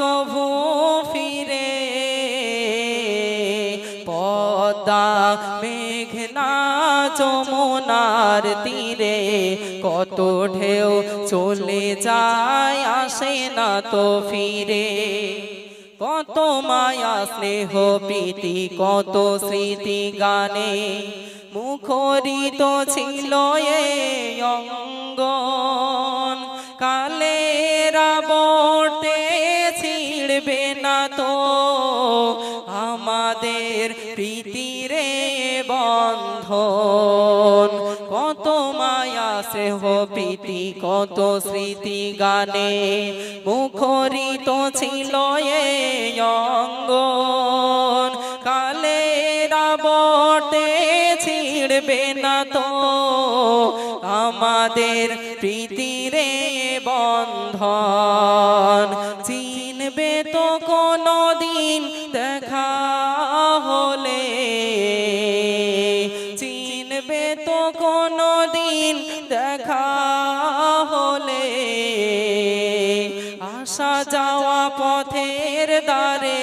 কভু ফিরে। পদা মেঘনা, যমুনার তীরে কত ঢেউ চলে যায়, আসে না তো ফিরে। কত মায়া, স্নেহ, প্রীতি, কত স্মৃতি গানে মুখরিত ছিল এ অঙ্গন। কালেরা ছিড়বে না তো আমাদের প্রীতিরে বন্ধন। কত মায়া স্নেহ প্রীতি, কত স্মৃতি গানে মুখরিত ছিল এ অঙ্গন। কালেরা বটে ছিড়বে না তো আমাদের প্রীতিরে বন্ধন। চিনবে তো কোনো দিন দেখা হলে। চিনবে তো কোনো দিন দেখা হলে। আসা যাওয়া পথের দ্বারে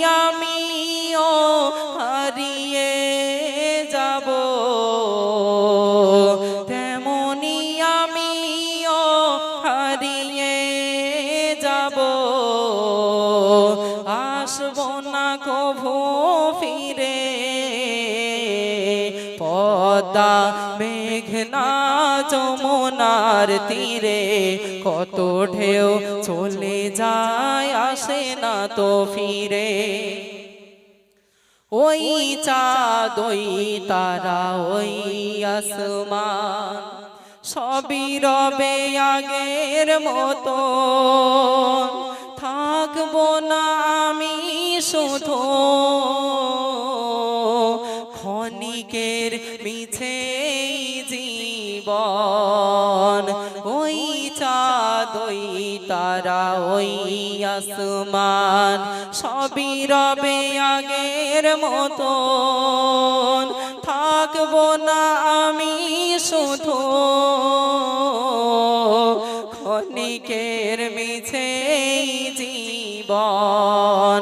পদ্মা মেঘনা যমুনার তীরে, কত ঢেউ চলে যায় আসে না তো ফিরে। ওই চাঁদ, ওই তারা, ওই আসমান, সবই রবে আগের মতো। থাকব না আমি শুধু ক্ষণিকের মিছে জীবন। ওই চাঁদ ওই তারা, ওই আসমান, সবই রবে আগের মতন। থাকব না আমি শুধু ক্ষণিকের মিছে জীবন।